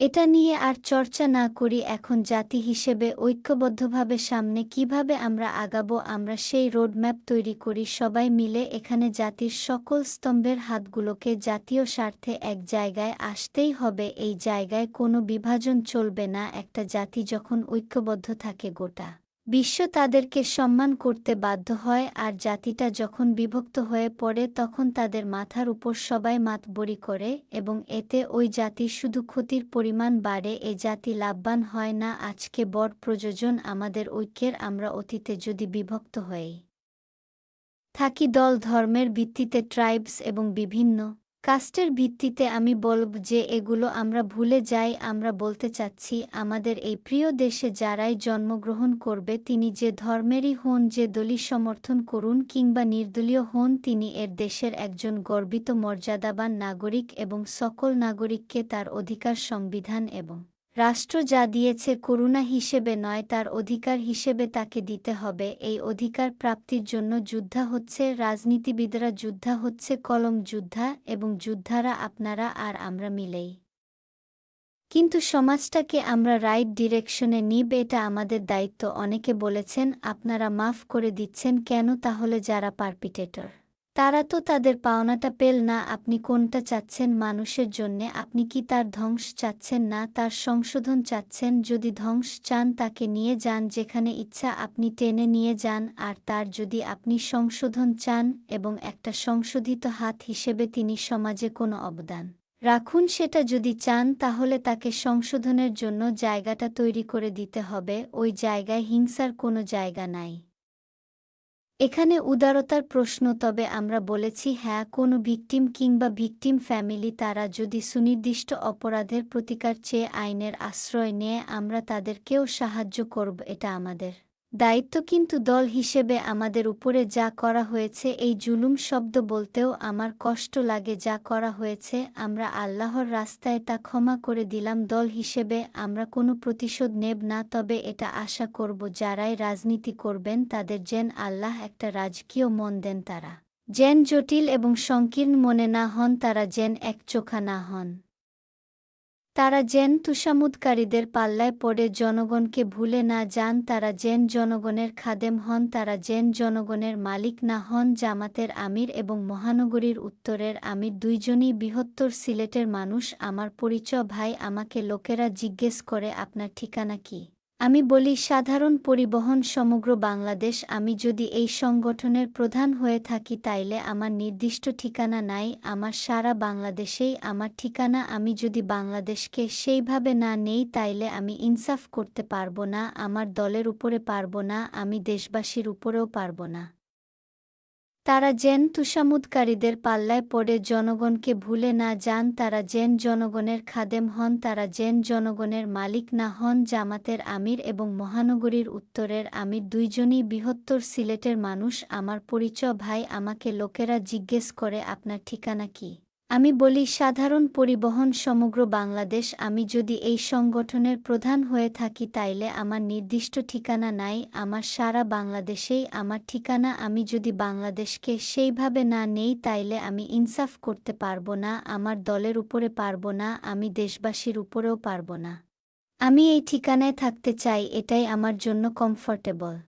এটা নিয়ে আর চর্চা না করি এখন জাতি হিসেবে ঐক্যবদ্ধভাবে সামনে কীভাবে আমরা আগাবো, আমরা সেই রোডম্যাপ তৈরি করি, সবাই মিলে এখানে জাতির সকল স্তম্ভের হাতগুলোকে জাতীয় স্বার্থে এক জায়গায় আসতেই হবে, এই জায়গায় কোনো বিভাজন চলবে না, একটা জাতি যখন ঐক্যবদ্ধ থাকে গোটা। বিশ্ব তাদেরকে সম্মান করতে বাধ্য হয় আর জাতিটা যখন বিভক্ত হয়ে পড়ে তখন তাদের মাথার উপর সবাই মাতবরি করে এবং এতে ওই জাতির শুধু ক্ষতির পরিমাণ বাড়ে, এ জাতি লাভবান হয় না। আজকে বড় প্রযোজন আমাদের ঐক্যের, আমরা অতীতে যদি বিভক্ত হই। থাকি দল ধর্মের ভিত্তিতে, ট্রাইবস এবং বিভিন্ন কাস্টের ভিত্তিতে আমি বলব যে এগুলো আমরা ভুলে যাই, আমরা বলতে চাচ্ছি, আমাদের এই প্রিয় দেশে যারাই জন্মগ্রহণ করবে, তিনি যে ধর্মেরই হন, যে দলি সমর্থন করুন কিংবা নির্দলীয় হন, তিনি এর দেশের একজন গর্বিত মর্যাদাবান নাগরিক এবং সকল নাগরিককে তার অধিকার, সংবিধান এবং রাষ্ট্র যা দিয়েছে করুণা হিসেবে নয়, তার অধিকার হিসেবে তাকে দিতে হবে। এই অধিকার প্রাপ্তির জন্য যুদ্ধা হচ্ছে রাজনীতিবিদরা, যুদ্ধা হচ্ছে কলম যুদ্ধা এবং যুদ্ধারা আপনারা আর আমরা মিলেই। কিন্তু সমাজটাকে আমরা রাইট ডিরেকশনে নিব, এটা আমাদের দায়িত্ব। অনেকে বলেছেন, আপনারা মাফ করে দিচ্ছেন কেন? তাহলে যারা পারপিটেটর। তারা তো তাদের পাওনাটা পেল না, আপনি কোনটা চাচ্ছেন মানুষের জন্যে? আপনি কি তার ধ্বংস চাচ্ছেন না? তার সংশোধন চাচ্ছেন, যদি ধ্বংস চান তাকে নিয়ে যান, যেখানে ইচ্ছা আপনি টেনে নিয়ে যান, আর তার যদি আপনি সংশোধন চান এবং একটা সংশোধিত হাত হিসেবে তিনি সমাজে কোনো অবদান রাখুন, সেটা যদি চান তাহলে তাকে সংশোধনের জন্য জায়গাটা তৈরি করে দিতে হবে। ওই জায়গায় হিংসার কোনো জায়গা নাই। এখানে উদারতার প্রশ্ন, তবে আমরা বলেছি হ্যাঁ কোনো ভিকটিম কিংবা ভিকটিম ফ্যামিলি, তারা যদি সুনির্দিষ্ট অপরাধের প্রতিকার চেয়ে আইনের আশ্রয় নিয়ে, আমরা তাদেরকেও সাহায্য করব, এটা আমাদের। দায়িত্ব কিন্তু দল হিসেবে আমাদের উপরে যা করা হয়েছে, এই জুলুম শব্দ বলতেও আমার কষ্ট লাগে যা করা হয়েছে, আমরা আল্লাহর রাস্তায় তা ক্ষমা করে দিলাম, দল হিসেবে আমরা কোনো প্রতিশোধ নেব না, তবে এটা আশা করব যারাই রাজনীতি করবেন, তাদের যেন আল্লাহ একটা রাজকীয় মন দেন তারা। যেন জটিল এবং সংকীর্ণ মনে না হন, তারা যেন একচোখা না হন। তারা যেন তুষামুদকারীদের পাল্লায় পড়ে জনগণকে ভুলে না যান, তারা যেন জনগণের খাদেম হন, তারা যেন জনগণের মালিক না হন, জামাতের আমির এবং মহানগরীর উত্তরের আমির। দুইজনই বৃহত্তর সিলেটের মানুষ। আমার পরিচয় ভাই আমাকে লোকেরা জিজ্ঞেস করে, আপনার ঠিকানা কি? আমি বলি, সাধারণ পরিবহন সমগ্র বাংলাদেশ, আমি যদি এই সংগঠনের প্রধান হয়ে থাকি তাইলে আমার নির্দিষ্ট ঠিকানা নাই, আমার সারা বাংলাদেশেই আমার ঠিকানা, আমি যদি বাংলাদেশকে সেইভাবে না নেই তাইলে আমি ইনসাফ করতে পারব না, আমার দলের উপরে পারব না, আমি দেশবাসীর উপরেও পারব না। তারা যেন তুষামুদকারীদের পাল্লায় পড়ে জনগণকে ভুলে না যান, তারা যেন জনগণের খাদেম হন, তারা যেন জনগণের মালিক না হন, জামাতের আমির এবং মহানগরীর উত্তরের আমির। দুইজনই বৃহত্তর সিলেটের মানুষ। আমার পরিচয় ভাই আমাকে লোকেরা জিজ্ঞেস করে, আপনার ঠিকানা কি? আমি বলি, সাধারণ পরিবহন সমগ্র বাংলাদেশ, আমি যদি এই সংগঠনের প্রধান হয়ে থাকি তাইলে আমার নির্দিষ্ট ঠিকানা নাই, আমার সারা বাংলাদেশেই আমার ঠিকানা, আমি যদি বাংলাদেশকে সেইভাবে না নেই তাইলে আমি ইনসাফ করতে পারব না, আমার দলের উপরে পারব না, আমি দেশবাসীর উপরেও পারব না। আমি এই ঠিকানায় থাকতে চাই, এটাই আমার জন্য কমফর্টেবল